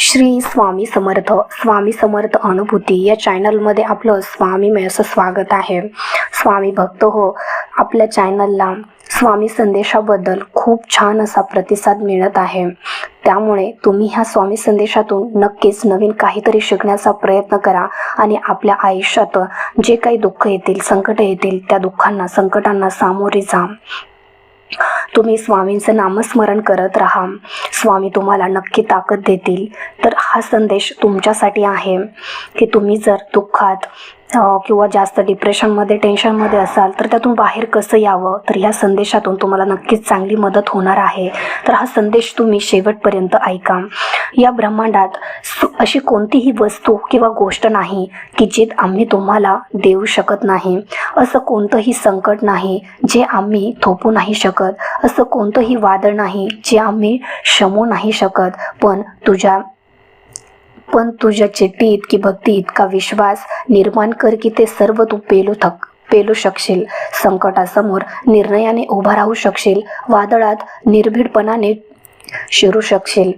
श्री स्वामी समर्थ स्वामी समर्थ अनुभूती या चॅनलमध्ये आपलं स्वामी असं स्वागत आहे. स्वामी भक्त हो आपल्या चॅनलला स्वामी संदेशाबद्दल खूप छान असा प्रतिसाद मिळत आहे. त्यामुळे तुम्ही ह्या स्वामी संदेशातून नक्कीच नवीन काहीतरी शिकण्याचा प्रयत्न करा आणि आपल्या आयुष्यात जे काही दुःख येतील संकट येतील त्या दुःखांना संकटांना सामोरे जा. तुम्ही स्वामींचं नामस्मरण करत राहा. स्वामी तुम्हाला नक्की ताकद देतील. तर हा संदेश तुमच्यासाठी आहे की तुम्ही जर दुःखात किंवा जास्त डिप्रेशनमध्ये टेन्शनमध्ये असाल तर त्यातून बाहेर कसं यावं? तर ह्या संदेशातून तुम्हाला नक्कीच चांगली मदत होणार आहे. तर हा संदेश तुम्ही शेवटपर्यंत ऐका. या ब्रह्मांडात अशी कोणतीही वस्तू किंवा गोष्ट नाही की जे आम्ही तुम्हाला देऊ शकत नाही. असं कोणतंही संकट नाही जे आम्ही थोपू नाही शकत. असं कोणतंही वादळ नाही जे आम्ही शमू नाही शकत. पण तुझ्या पण तुझ्या चिठ्ठी इतकी भक्ती इतका विश्वास निर्माण कर की ते सर्व तू पेलू थक पेलू शकशील. संकटासमोर निर्णयाने उभा राहू शकशील. वादळात निर्भीडपणाने शिरू शकशील.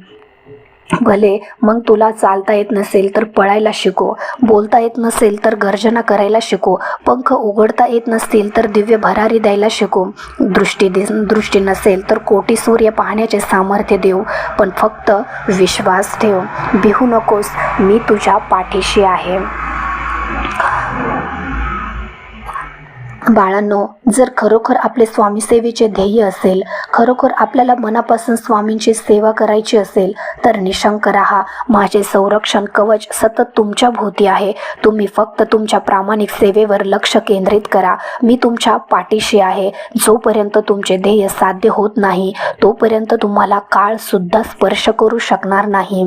भले मग तुला चालता येत नसेल तर पळायला शिको. बोलता येत नसेल तर गर्जना करायला शिको. पंख उघडता येत नसतील तर दिव्य भरारी द्यायला शिको. दृष्टी दिस दृष्टी नसेल तर कोटी सूर्य पाहण्याचे सामर्थ्य देऊ. पण फक्त विश्वास ठेव. भिहू नकोस. मी तुझ्या पाठीशी आहे. बाळांनो जर खरोखर आपले स्वामी सेवेचे ध्येय असेल खरोखर आपल्याला मनापासून स्वामींची सेवा करायची असेल तर निशंक राहा. माझे संरक्षण कवच सतत तुमच्या भोवती आहे. तुम्ही फक्त तुमच्या प्रामाणिक सेवेवर लक्ष केंद्रित करा. मी तुमच्या पाठीशी आहे. जोपर्यंत तुमचे ध्येय साध्य होत नाही तोपर्यंत तुम्हाला काळ सुद्धा स्पर्श करू शकणार नाही.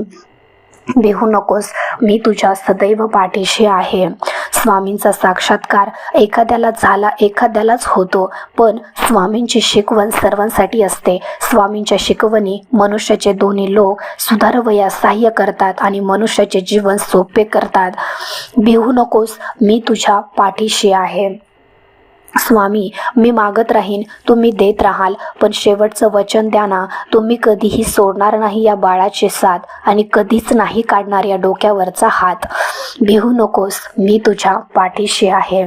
भिहू नकोस मी तुझ्या सदैव पाठीशी आहे. स्वामींचा साक्षात्कार एखाद्याला झाला एखाद्यालाच होतो पण स्वामींची शिकवण सर्वांसाठी असते. स्वामींच्या शिकवणी मनुष्याचे दोन्ही लोक सुधारवयास सहाय्य करतात आणि मनुष्याचे जीवन सोपे करतात. भिहू नकोस मी तुझ्या पाठीशी आहे. स्वामी मी मागत राहीन तुम्ही देत राहाल पण शेवटचं वचन द्या ना तुम्ही कधीही सोडणार नाही या बाळाचे साथ आणि कधीच नाही काढणार या डोक्यावरचा हात. भिहू नकोस मी तुझ्या पाठीशी आहे.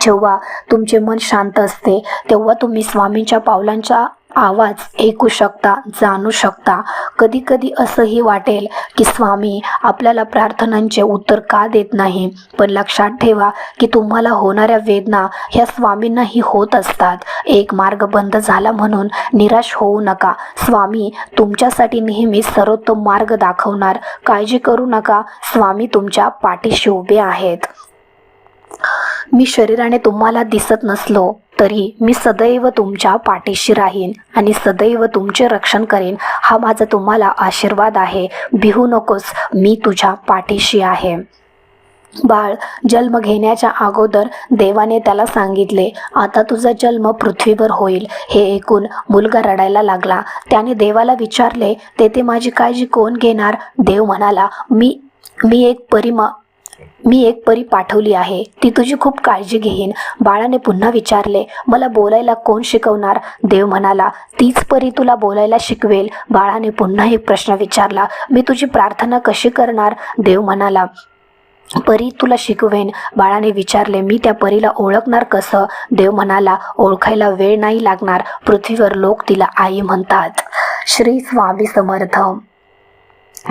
जेव्हा तुमचे मन शांत असते तेव्हा तुम्ही स्वामींच्या पावलांच्या आवाज ऐकू शकता जाणू शकता. कधी कधी असंही वाटेल की स्वामी आपल्याला प्रार्थनांचे उत्तर का देत नाही? पण लक्षात ठेवा की तुम्हाला होणाऱ्या वेदना ह्या स्वामींनाही होत असतात. एक मार्ग बंद झाला म्हणून निराश होऊ नका. स्वामी तुमच्यासाठी नेहमी सर्वोत्तम मार्ग दाखवणार. काळजी करू नका. स्वामी तुमच्या पाठीशी उभे आहेत. मी शरीराने तुम्हाला दिसत नसलो. तरी मी सदैव तुमच्या पाठीशी राहीन आणि सदैव तुमचे रक्षण करेन. हा माझा तुम्हाला आशीर्वाद आहे. भिहू नकोस. मी तुझ्या पाठीशी आहे. बाळ जन्म घेण्याच्या अगोदर देवाने त्याला सांगितले आता तुझा जन्म पृथ्वीवर होईल. हे ऐकून मुलगा रडायला लागला. त्याने देवाला विचारले तेथे माझी काळजी कोण घेणार? देव म्हणाला मी मी एक परिमा मी एक परी पाठवली आहे. ती तुझी खूप काळजी घेईन. बाळाने पुन्हा विचारले मला बोलायला कोण शिकवणार? देव म्हणाला तीच परी तुला बोलायला शिकवेल. बाळाने पुन्हा एक प्रश्न विचारला मी तुझी प्रार्थना कशी करणार? देव म्हणाला परी तुला शिकवेन. बाळाने विचारले मी त्या परीला ओळखणार कसं? देव म्हणाला ओळखायला वेळ नाही लागणार. पृथ्वीवर लोक तिला आई म्हणतात. श्री स्वामी समर्थ.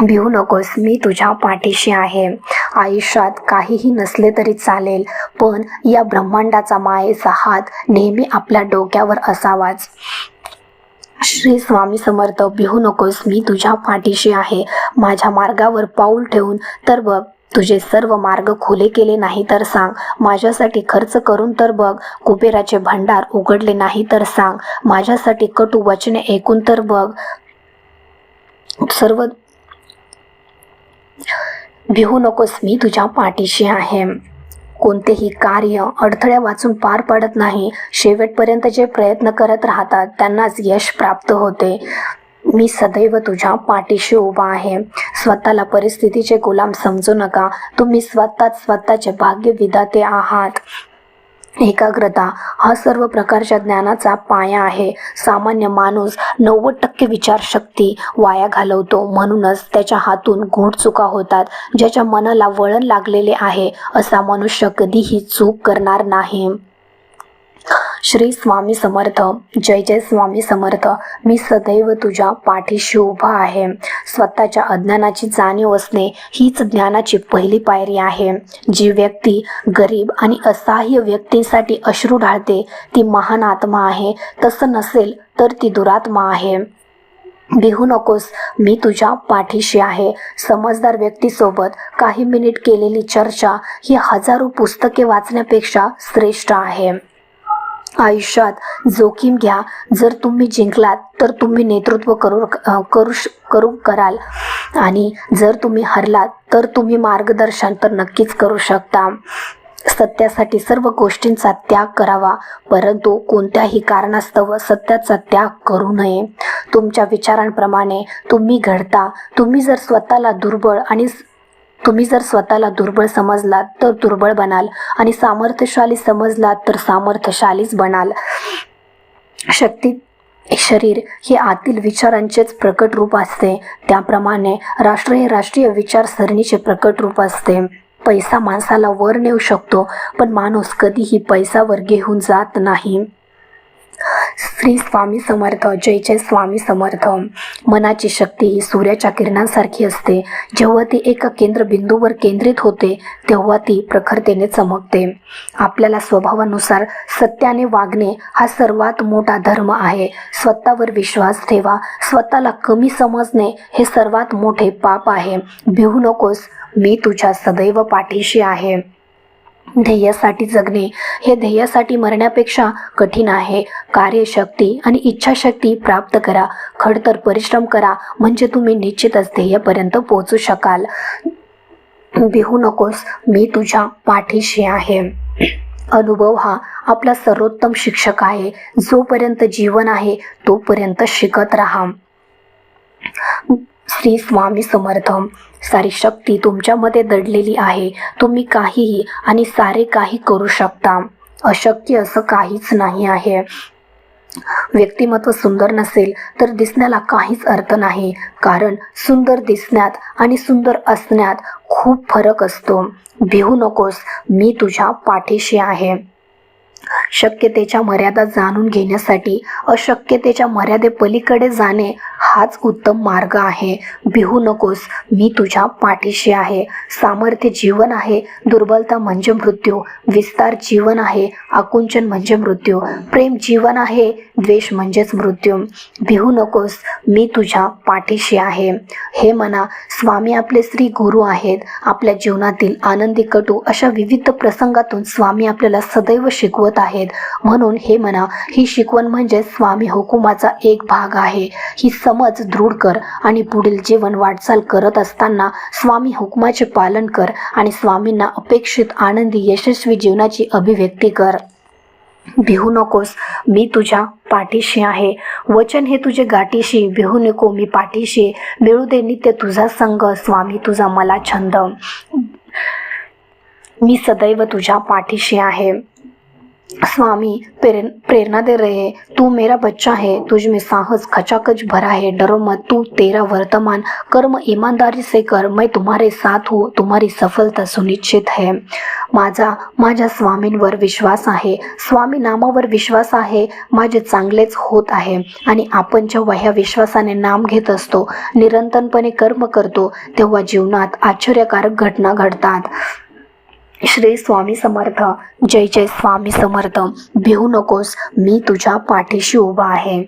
भिवू नकोस मी तुझ्या पाठीशी आहे. आयुष्यात काहीही नसले तरी चालेल पण या ब्रह्मांडाचा मायेचा हात नेहमी आपल्या डोक्यावर असावाच. श्री स्वामी समर्थ भिहू नकोस मी तुझ्या पाठीशी आहे. माझ्या मार्गावर पाऊल ठेवून तर बघ तुझे सर्व मार्ग खुले केले नाही तर सांग. माझ्यासाठी खर्च करून तर बघ कुबेराचे भंडार उघडले नाही तर सांग. माझ्यासाठी कटू वचने ऐकून तर बघ. सर्व भिहू नकोस मी तुझ्या पाठीशी आहे. कोणतेही कार्य अडथळ्या वाचून पार पडत नाही. शेवटपर्यंत जे प्रयत्न करत राहतात त्यांनाच यश प्राप्त होते. मी सदैव तुझ्या पाठीशी उभा आहे. स्वतःला परिस्थितीचे गुलाम समजू नका. तुम्ही स्वतःच स्वतःचे भाग्य विधाते आहात. एकाग्रता हा सर्व प्रकारच्या ज्ञानाचा पाया आहे. सामान्य माणूस नव्वद टक्के विचारशक्ती वाया घालवतो. म्हणूनच त्याच्या हातून घोट चुका होतात. ज्याच्या मनाला वळण लागलेले आहे असा मनुष्य कधीही चूक करणार नाही. श्री स्वामी समर्थ. जय जय स्वामी समर्थ. मी सदैव तुझ्या पाठीशी उभा आहे. स्वतःच्या अज्ञानाची जाणीव असणे हीच ज्ञानाची पहिली पायरी आहे. जी व्यक्ती गरीब आणि असहाय्य व्यक्तींसाठी अश्रू ढाळते ती महान आत्मा आहे. तसं नसेल तर ती दुरात्मा आहे. भिहू नकोस मी तुझ्या पाठीशी आहे. समजदार व्यक्तीसोबत काही मिनिट केलेली चर्चा ही हजारो पुस्तके वाचण्यापेक्षा श्रेष्ठ आहे. आयुष्यात जोखीम घ्या. जर तुम्ही जिंकलात तर तुम्ही नेतृत्व करू करू श- करू कराल. आणि जर तुम्ही हरलात तर तुम्ही मार्गदर्शन तर नक्कीच करू शकता. सत्यासाठी सर्व गोष्टींचा त्याग करावा. परंतु कोणत्याही कारणास्तव सत्याचा त्याग करू नये. तुमच्या विचारांप्रमाणे तुम्ही घडता. तुम्ही जर स्वतःला दुर्बळ आणि तुम्ही जर स्वतःला दुर्बळ समजलात तर दुर्बळ बनाल आणि सामर्थ्यशाली समजलात तर सामर्थ्यशालीच बनाल. शक्ती शरीर हे आतील विचारांचेच प्रकट रूप असते. त्याप्रमाणे राष्ट्र हे राष्ट्रीय विचारसरणीचे प्रकट रूप असते. पैसा माणसाला वर नेऊ शकतो पण माणूस कधीही पैसावर घेऊन जात नाही. श्री स्वामी समर्थ जय जय स्वामी समर्थ. मनाची शक्ती ही सूर्याच्या किरणांसारखी असते. जेव्हा ती एका केंद्रबिंदूवर केंद्रित होते तेव्हा ती प्रखरतेने चमकते. आपल्याला स्वभावानुसार सत्याने वागणे हा सर्वात मोठा धर्म आहे. स्वतःवर विश्वास ठेवा. स्वतःला कमी समजणे हे सर्वात मोठे पाप आहे. भिवू नकोस. मी तुझ्या सदैव पाठीशी आहे. ध्येयासाठी जगणे हे ध्येयासाठी मरण्यापेक्षा कठीण आहे. कार्यशक्ती आणि इच्छाशक्ती प्राप्त करा. खडतर परिश्रम करा. म्हणजे तुम्ही निश्चितच ध्येयापर्यंत पोहोचू शकाल. भिहू नकोस. मी तुझ्या पाठीशी आहे. अनुभव हा आपला सर्वोत्तम शिक्षक आहे. जोपर्यंत जीवन आहे तोपर्यंत शिकत राहा. श्री स्वामी समर्थ सारी शक्ती तुमच्यामध्ये दडलेली आहे. तुम्ही काहीही आणि सारे काही करू शकता. अशक्य असं काहीच नाही आहे. व्यक्तिमत्व सुंदर नसेल तर दिसण्याला काहीच अर्थ नाही. कारण सुंदर दिसण्यात आणि सुंदर असण्यात खूप फरक असतो. भिवू नकोस मी तुझ्या पाठीशी आहे. शक्यतेच्या मर्यादा जाणून घेण्यासाठी अशक्यतेच्या मर्यादेपलीकडे जाणे हाच उत्तम मार्ग आहे. भिहू नकोस मी तुझ्या पाठीशी आहे. सामर्थ्य जीवन आहे दुर्बलता म्हणजे मृत्यू विस्तार जीवन आहे आकुंचन म्हणजे मृत्यू प्रेम जीवन आहे द्वेष म्हणजेच मृत्यू. भिहू नकोस मी तुझ्या पाठीशी आहे. हे म्हणा स्वामी आपले श्री गुरु आहेत. आपल्या जीवनातील आनंदी कटू अशा विविध प्रसंगातून स्वामी आपल्याला सदैव शिकवत आहे आहेत. म्हणून हे म्हणा ही शिकवण म्हणजे स्वामी हुकुमाचा एक भाग आहे. ही समज दृढ कर आणि पुढील जीवन वाटचाल करत असताना स्वामी हुकुमाचे पालन कर आणि स्वामींना अपेक्षित आनंदी यशस्वी जीवनाची अभिव्यक्ती कर. भिहू नकोस मी तुझ्या पाठीशी आहे. वचन हे तुझे गाठीशी भिहू नको मी पाठीशी. मिळू दे नित्य तुझा संग स्वामी तुझा मला छंद. मी सदैव तुझ्या पाठीशी आहे. स्वामी प्रेर प्रेरणा दे रहे तू मेरा बच्चा है तुझ में साहस खचाखच भरा है। डरो मत तू तेरा वर्तमान। कर्म ईमानदारी से कर मैं तुम्हारे साथ हूँ तुम्हारी सफलता सुनिश्चित है। माझा माझ्या स्वामींवर विश्वास आहे। स्वामी नामावर विश्वास आहे माझे चांगलेच होत आहे आणि आपण जेव्हा ह्या विश्वासाने नाम घेत असतो निरंतरपणे कर्म करतो तेव्हा जीवनात आश्चर्यकारक घटना घडतात. श्री स्वामी समर्थ. जय जय स्वामी समर्थ. भिवू नकोस मी तुझ्या पाठीशी उभा आहे.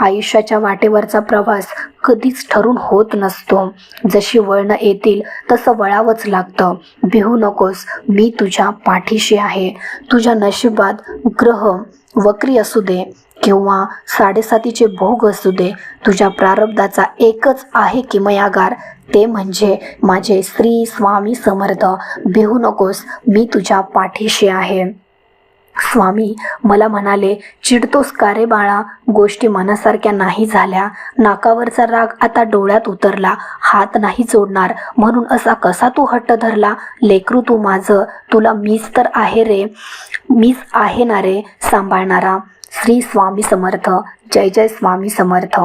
आयुष्याच्या वाटेवरचा प्रवास कधीच ठरून होत नसतो. जशी वळणं येतील तसं वळावंच लागतं. भिवू नकोस मी तुझ्या पाठीशी आहे. तुझ्या नशिबात ग्रह वक्री असू दे. किंवा साडेसातीचे भोग असू दे तुझ्या प्रारब्धाचा एकच आहे किमयागार ते म्हणजे माझे श्री स्वामी समर्थ. भिवू नकोस मी तुझ्या पाठीशी आहे. स्वामी मला म्हणाले चिडतोस का रे बाळा? गोष्टी मनासारख्या नाही झाल्या. नाकावरचा राग आता डोळ्यात उतरला. हात नाही जोडणार. म्हणून असा कसा तू हट्ट धरला? लेकरू तू माझं. तुला मीच तर आहे रे. मीच आहे ना रे सांभाळणारा. श्री स्वामी समर्थ जय जय स्वामी समर्थ.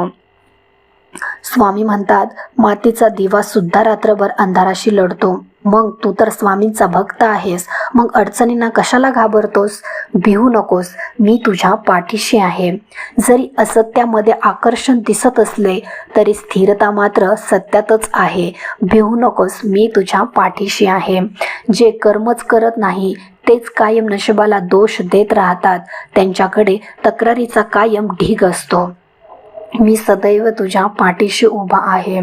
स्वामी म्हणतात मातीचा दिवा सुद्धा रात्रभर अंधाराशी लढतो. मग तू तर स्वामींचा भक्त आहेस. मग अडचणींना कशाला घाबरतोस? भिवू नकोस. मी तुझ्या पाठीशी आहे. जरी असत्यामध्ये आकर्षण दिसत असले तरी स्थिरता मात्र सत्यातच आहे. भिवू नकोस. मी तुझ्या पाठीशी आहे. जे कर्मच करत नाही तेच कायम नशिबाला दोष देत राहतात. त्यांच्याकडे तक्रारीचा कायम ढीग असतो. मी सदैव तुझ्या पाठीशी उभा आहे.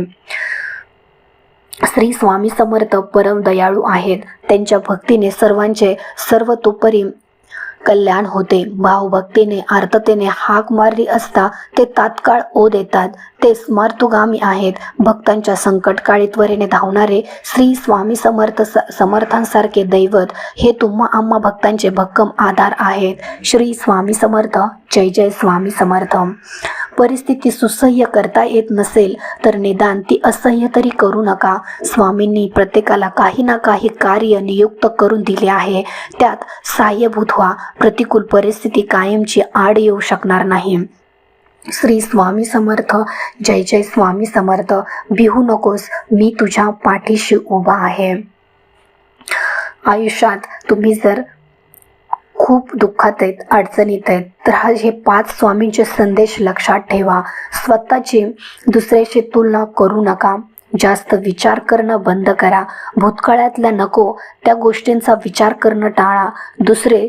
श्री स्वामी समर्थ परम दयाळू आहेत. त्यांच्या भक्तीने सर्वांचे सर्वतोपरी कल्याण होते. भावभक्तीने आर्ततेने हाक मारली असता ते तात्काळ ओ देतात. ते स्मार्तुगामी आहेत. भक्तांच्या संकटकाळी त्वरेने धावणारे श्री स्वामी समर्थ स- समर्थांसारखे दैवत हे तुम्हा आम्हा भक्तांचे भक्कम आधार आहेत. श्री स्वामी समर्थ जय जय स्वामी समर्थ. परिस्थिती सुसह्य करता येत नसेल तर निदान ती असह्य तरी करू नका. स्वामींनी प्रत्येकाला काही ना काही कार्य नियुक्त करून दिले आहे. त्यात सहाय्यभूत व्हा. प्रतिकूल परिस्थिती कायमची आड येऊ शकणार नाही. श्री स्वामी समर्थ जय जय स्वामी समर्थ बिहू नकोस मी तुझ्या पाठीशी उभा आहे. आयुष्यात तुम्ही जर खूप दुःखात आहेत अडचणीत आहेत तर हा हे पाच स्वामींचे संदेश लक्षात ठेवा. स्वतःची दुसऱ्याशी तुलना करू नका. जास्त विचार करणं बंद करा. भूतकाळातल्या नको त्या गोष्टींचा विचार करणं टाळा. दुसरे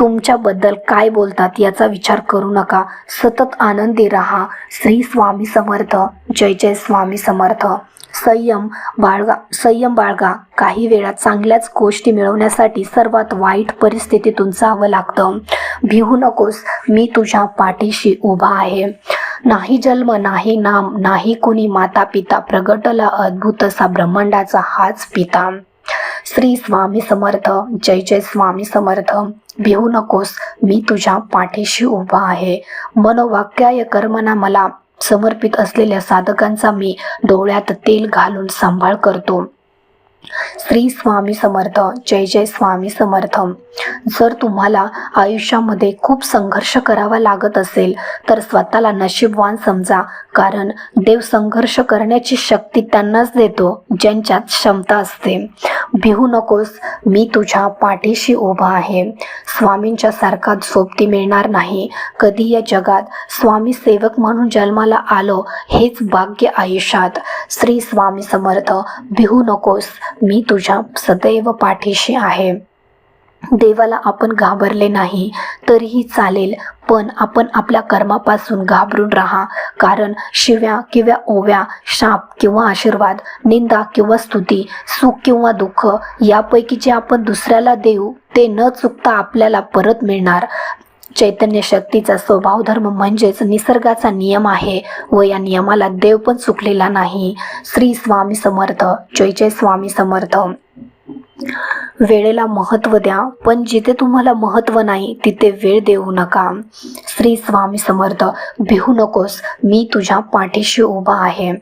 तुमच्याबद्दल काय बोलतात याचा विचार करू नका. सतत आनंदी राहा. श्री स्वामी समर्थ. जय जय स्वामी समर्थ. संयम बाळगा संयम बाळगा. काही वेळा चांगल्याच गोष्टी मिळवण्यासाठी सर्वात वाईट परिस्थितीतून जावं लागतं. भिवू नकोस. मी तुझ्या पाठीशी उभा आहे. नाही जन्म नाही नाम नाही कोणी माता पिता प्रगटला अद्भुत असा ब्रह्मांडाचा हाच पिता. श्री स्वामी समर्थ जय जय स्वामी समर्थ. भिवू नकोस मी तुझ्या पाठीशी उभा आहे. मनोवाक्याय कर्मना मला समर्पित असलेल्या साधकांचा मी डोळ्यात तेल घालून सांभाळ करतो. श्री स्वामी समर्थ जय जय स्वामी समर्थ जर तुम्हाला आयुष्यामध्ये खूप संघर्ष करावा लागत असेल तर स्वतःला नशीबवान समजा कारण देव संघर्ष करण्याची शक्ती त्यांनाच देतो ज्यांच्यात क्षमता असते. भिवू नकोस मी तुझ्या पाठीशी उभा आहे. स्वामींच्या सारखा सोबती मिळणार नाही. कधी या जगात स्वामी सेवक म्हणून जन्माला आलो हेच भाग्य आयुष्यात. श्री स्वामी समर्थ भिवू नकोस मी तुझ्या सदैव पाठीशी आहे. देवाला आपण घाबरले नाही तरीही चालेल पण आपण आपल्या कर्मापासून घाबरून राहा. कारण शिव्या किंवा ओव्या शाप किंवा आशीर्वाद निंदा किंवा स्तुती सुख किंवा दुःख यापैकी जे आपण दुसऱ्याला देऊ ते न चुकता आपल्याला परत मिळणार. चैतन्य शक्तीचा स्वभाव धर्म म्हणजेच निसर्गाचा नियम आहे व या नियमाला देव पण चुकलेला नाही. श्री स्वामी समर्थ. जय जय स्वामी समर्थ. वेळेला महत्त्व द्या पण जिथे तुम्हाला महत्त्व नाही तिथे वेळ देऊ नका. श्री स्वामी समर्थ. भिहू नकोस मी तुझ्या पाठीशी उभा आहे.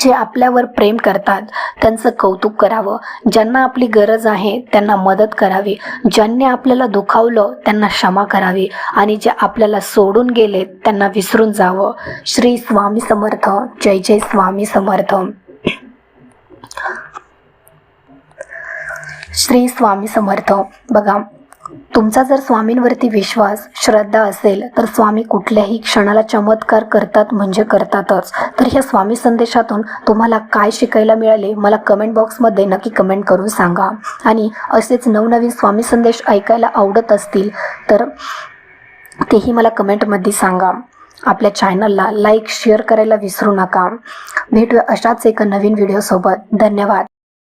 जे आपल्यावर प्रेम करतात त्यांचं कौतुक करावं. ज्यांना आपली गरज आहे त्यांना मदत करावी. ज्यांनी आपल्याला दुखावलं त्यांना क्षमा करावी. आणि जे आपल्याला सोडून गेले त्यांना विसरून जावं. श्री स्वामी समर्थ. जय जय स्वामी समर्थ. श्री स्वामी समर्थ. बघा तुमचा जर स्वामींवरती विश्वास श्रद्धा असेल तर स्वामी कुठल्याही क्षणाला चमत्कार करतात म्हणजे करतातच. तर ह्या स्वामी संदेशातून तुम्हाला काय शिकायला मिळाले मला कमेंट बॉक्समध्ये नक्की कमेंट करून सांगा. आणि असेच नवनवीन स्वामी संदेश ऐकायला आवडत असतील तर तेही मला कमेंटमध्ये सांगा. आपल्या चॅनलला लाईक शेअर करायला विसरू नका. भेटूया अशाच एका नवीन व्हिडिओसोबत धन्यवाद.